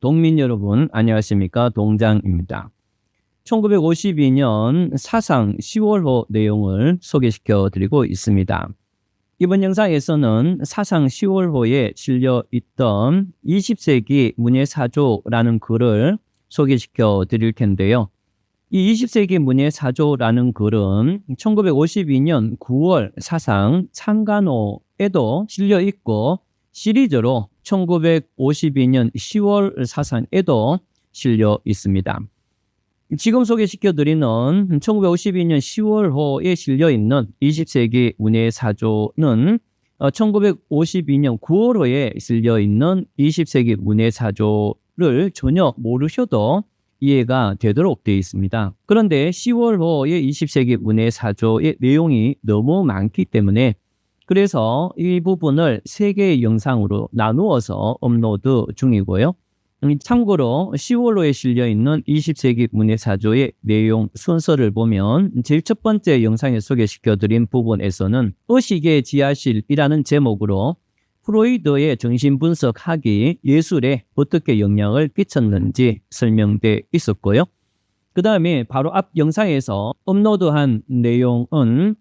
동민 여러분, 안녕하십니까? 동장입니다. 1952년 사상 10월호 내용을 소개시켜 드리고 있습니다. 이번 영상에서는 사상 10월호에 실려 있던 20세기 문예사조라는 글을 소개시켜 드릴 텐데요. 이 20세기 문예사조라는 글은 1952년 9월 사상 창간호에도 실려 있고 시리즈로 1952년 10월 사상에도 실려 있습니다. 지금 소개시켜 드리는 1952년 10월호에 실려 있는 20세기 문예 사조는 1952년 9월호에 실려 있는 20세기 문예 사조를 전혀 모르셔도 이해가 되도록 되어 있습니다. 그런데 10월호의 20세기 문예 사조의 내용이 너무 많기 때문에 그래서 이 부분을 세 개의 영상으로 나누어서 업로드 중이고요. 음, 참고로 10월호에 실려 있는 20세기 문예사조의 내용 순서를 보면 제일 첫 번째 영상에 소개시켜 드린 부분에서는 의식의 지하실이라는 제목으로 프로이드의 정신분석학이 예술에 어떻게 영향을 끼쳤는지 설명돼 있었고요. 그 다음에 바로 앞 영상에서 업로드한 내용은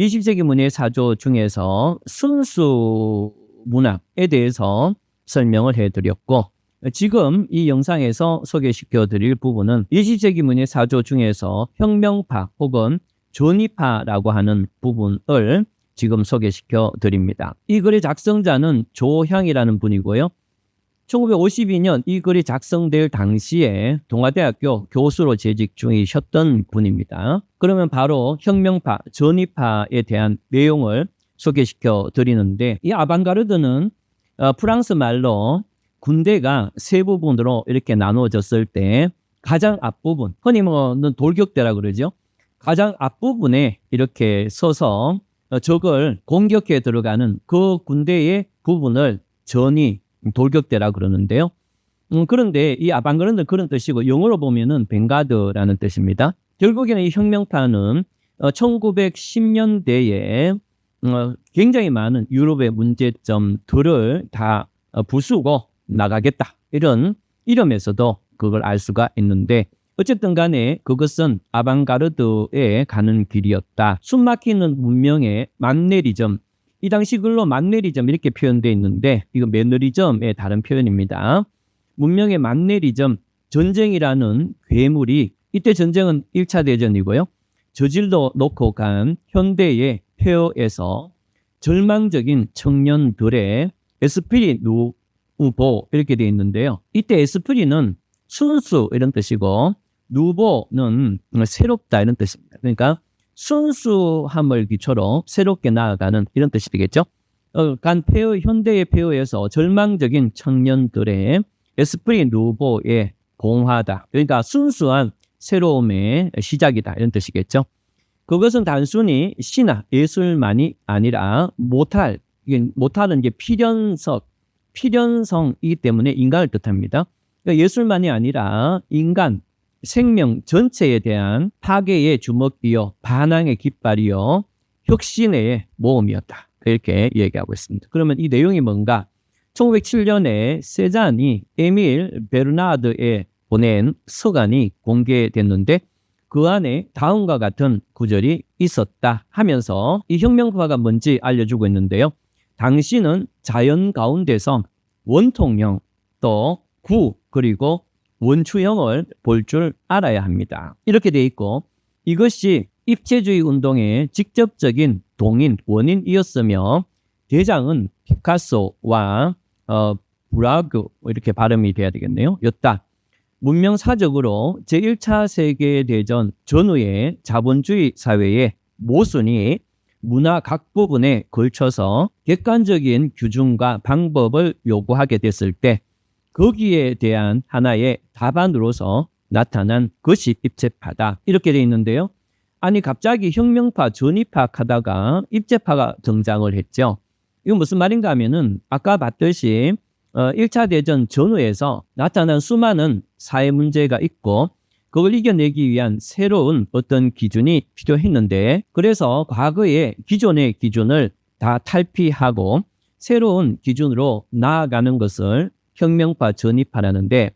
20세기 문예사조 중에서 순수 문학에 대해서 설명을 해드렸고 지금 이 영상에서 소개시켜 드릴 부분은 20세기 문예 사조 중에서 혁명파 혹은 전이파라고 하는 부분을 지금 소개시켜 드립니다. 이 글의 작성자는 조향이라는 분이고요. 1952년 이 글이 작성될 당시에 동아대학교 교수로 재직 중이셨던 분입니다. 그러면 바로 혁명파, 전이파에 대한 내용을 소개시켜 드리는데 이 아방가르드는 어, 프랑스 말로 군대가 세 부분으로 이렇게 나누어졌을 때 가장 앞부분, 흔히 뭐는 돌격대라 그러죠. 가장 앞부분에 이렇게 서서 적을 공격해 들어가는 그 군대의 부분을 전이 돌격대라 그러는데요. 음, 그런데 이 아방그르는 그런 뜻이고 영어로 보면은 벵가드라는 뜻입니다. 결국에는 이 혁명파는 어, 1910년대에 어, 굉장히 많은 유럽의 문제점들을 다 어, 부수고 나가겠다. 이런 이름에서도 그걸 알 수가 있는데 어쨌든 간에 그것은 아방가르드에 가는 길이었다. 숨막히는 문명의 만내리점. 이 당시 글로 만내리점 이렇게 표현되어 있는데 이거 매너리점의 다른 표현입니다. 문명의 만내리점 전쟁이라는 괴물이 이때 전쟁은 1차 대전이고요. 저질러 놓고 간 현대의 폐허에서 절망적인 청년들의 에스피리 누 우보 이렇게 되어 있는데요. 이때 에스프리는 순수 이런 뜻이고 누보는 새롭다 이런 뜻입니다. 그러니까 순수함을 기초로 새롭게 나아가는 이런 뜻이 되겠죠. 어, 간 폐허 현대의 폐허에서 절망적인 청년들의 에스프리 누보의 공화다. 그러니까 순수한 새로움의 시작이다 이런 뜻이겠죠. 그것은 단순히 신화 예술만이 아니라 이게 못하는 게 필연석 필연성이기 때문에 인간을 뜻합니다. 그러니까 예술만이 아니라 인간, 생명 전체에 대한 파괴의 주먹이요, 반항의 깃발이요, 혁신의 모험이었다. 이렇게 얘기하고 있습니다. 그러면 이 내용이 뭔가? 1907년에 세잔이 에밀 베르나드에 보낸 서간이 공개됐는데 그 안에 다음과 같은 구절이 있었다 하면서 이 혁명파가 뭔지 알려주고 있는데요. 당신은 자연 가운데서 원통형 또 구 그리고 원추형을 볼 줄 알아야 합니다. 이렇게 돼 있고 이것이 입체주의 운동의 직접적인 동인 원인이었으며 대장은 피카소와 어, 브라그 이렇게 발음이 돼야 되겠네요. 였다. 문명사적으로 제1차 세계대전 전후의 자본주의 사회의 모순이 문화 각 부분에 걸쳐서 객관적인 규정과 방법을 요구하게 됐을 때 거기에 대한 하나의 답안으로서 나타난 것이 입체파다. 이렇게 되어 있는데요. 아니 갑자기 혁명파, 전이파 하다가 입체파가 등장을 했죠. 이건 무슨 말인가 하면은 아까 봤듯이 어, 1차 대전 전후에서 나타난 수많은 사회 문제가 있고 그걸 이겨내기 위한 새로운 어떤 기준이 필요했는데 그래서 과거의 기존의 기준을 다 탈피하고 새로운 기준으로 나아가는 것을 혁명파 전입하라는데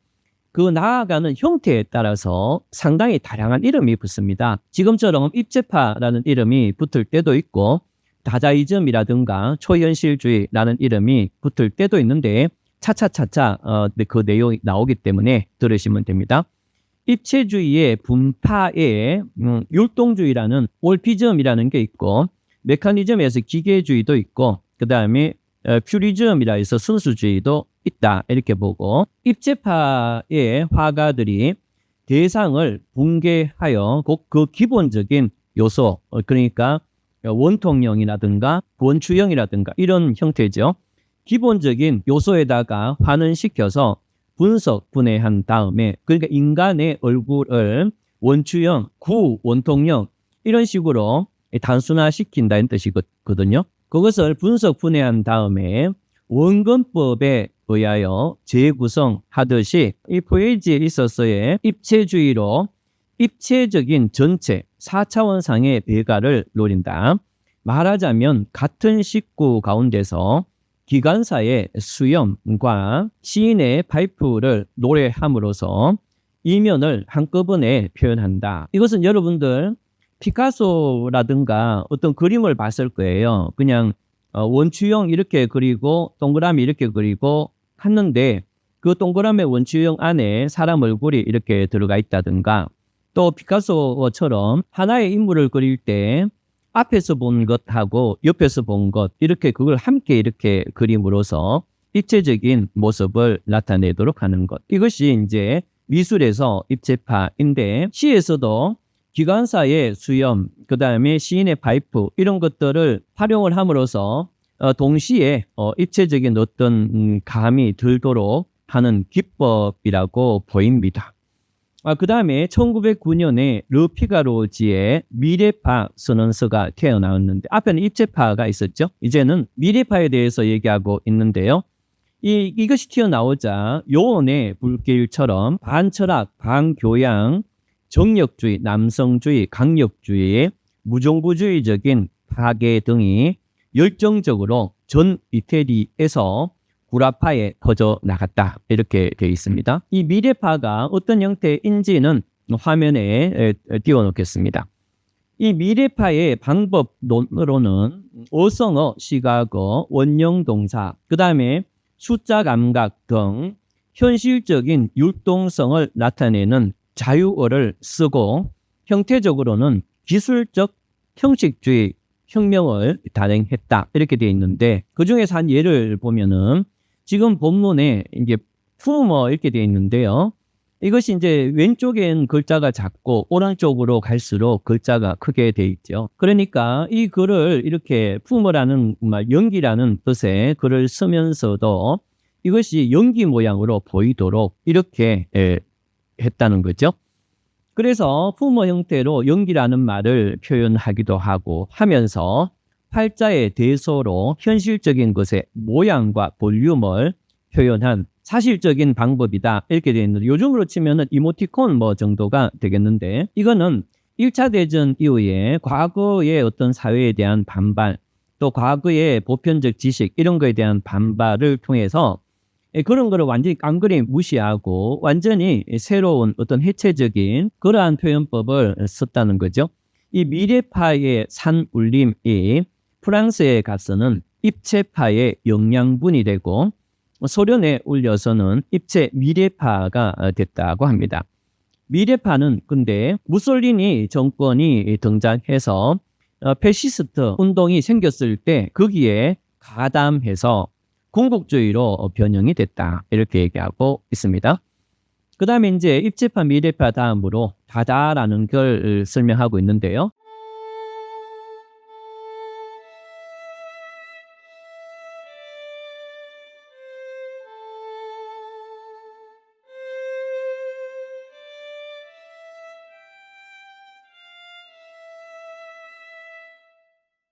그 나아가는 형태에 따라서 상당히 다양한 이름이 붙습니다. 지금처럼 입체파라는 이름이 붙을 때도 있고 다자이즘이라든가 초현실주의라는 이름이 붙을 때도 있는데 차차차차 어, 그 내용이 나오기 때문에 들으시면 됩니다. 입체주의의 분파에 음, 율동주의라는 올피즘이라는 게 있고 메커니즘에서 기계주의도 있고 그 다음에 어, 퓨리즘이라 해서 순수주의도 있다 이렇게 보고 입체파의 화가들이 대상을 붕괴하여 꼭그 기본적인 요소 어, 그러니까 원통형이라든가 원추형이라든가 이런 형태죠. 기본적인 요소에다가 환원시켜서 분석 분해한 다음에 그러니까 인간의 얼굴을 원추형, 구, 원통형 이런 식으로 단순화시킨다는 뜻이거든요. 그것을 분석 분해한 다음에 원근법에 의하여 재구성하듯이 이 포에지에 있어서의 입체주의로 입체적인 전체 4차원상의 배가를 노린다. 말하자면 같은 식구 가운데서 기관사의 수염과 시인의 파이프를 노래함으로써 이면을 한꺼번에 표현한다. 이것은 여러분들 피카소라든가 어떤 그림을 봤을 거예요. 그냥 어, 원추형 이렇게 그리고 동그라미 이렇게 그리고 했는데 그 동그라미 원추형 안에 사람 얼굴이 이렇게 들어가 있다든가 또 피카소처럼 하나의 인물을 그릴 때 앞에서 본 것하고 옆에서 본 것 이렇게 그걸 함께 이렇게 그림으로써 입체적인 모습을 나타내도록 하는 것. 이것이 이제 미술에서 입체파인데 시에서도 기관사의 수염 그 다음에 시인의 파이프 이런 것들을 활용을 함으로써 어, 동시에 어, 입체적인 어떤 음, 감이 들도록 하는 기법이라고 보입니다. 아, 그 다음에 1909년에 르피가로지의 미래파 선언서가 태어나왔는데 앞에는 입체파가 있었죠. 이제는 미래파에 대해서 얘기하고 있는데요. 이, 이것이 튀어나오자 요원의 불길처럼 반철학, 반교양, 정력주의, 남성주의, 강력주의, 무정부주의적인 파괴 등이 열정적으로 전 이태리에서 구라파에 퍼져 나갔다 이렇게 되어 있습니다. 이 미래파가 어떤 형태인지는 화면에 띄워놓겠습니다. 이 미래파의 방법론으로는 어성어, 시각어, 원형 동사, 그 다음에 숫자 감각 등 현실적인 율동성을 나타내는 자유어를 쓰고 형태적으로는 기술적 형식주의 혁명을 단행했다 이렇게 되어 있는데 그 중에서 한 예를 보면은 지금 본문에 이제 품어 이렇게 되어 있는데요. 이것이 이제 왼쪽엔 글자가 작고 오른쪽으로 갈수록 글자가 크게 돼 있죠. 그러니까 이 글을 이렇게 품어라는 말 연기라는 뜻의 글을 쓰면서도 이것이 연기 모양으로 보이도록 이렇게 예, 했다는 거죠. 그래서 품어 형태로 연기라는 말을 표현하기도 하고 하면서 팔자의 대소로 현실적인 것의 모양과 볼륨을 표현한 사실적인 방법이다. 이렇게 되어 있는데 요즘으로 치면은 이모티콘 뭐 정도가 되겠는데 이거는 1차 대전 이후에 과거의 어떤 사회에 대한 반발 또 과거의 보편적 지식 이런 거에 대한 반발을 통해서 그런 거를 완전히 깡그리 무시하고 완전히 새로운 어떤 해체적인 그러한 표현법을 썼다는 거죠. 이 미래파의 산울림이 프랑스에 가서는 입체파의 영양분이 되고 소련에 울려서는 입체 미래파가 됐다고 합니다. 미래파는 근데 무솔리니 정권이 등장해서 어, 페시스트 운동이 생겼을 때 거기에 가담해서 궁극주의로 변형이 됐다 이렇게 얘기하고 있습니다. 그 다음에 이제 입체파 미래파 다음으로 다다라는 걸 설명하고 있는데요.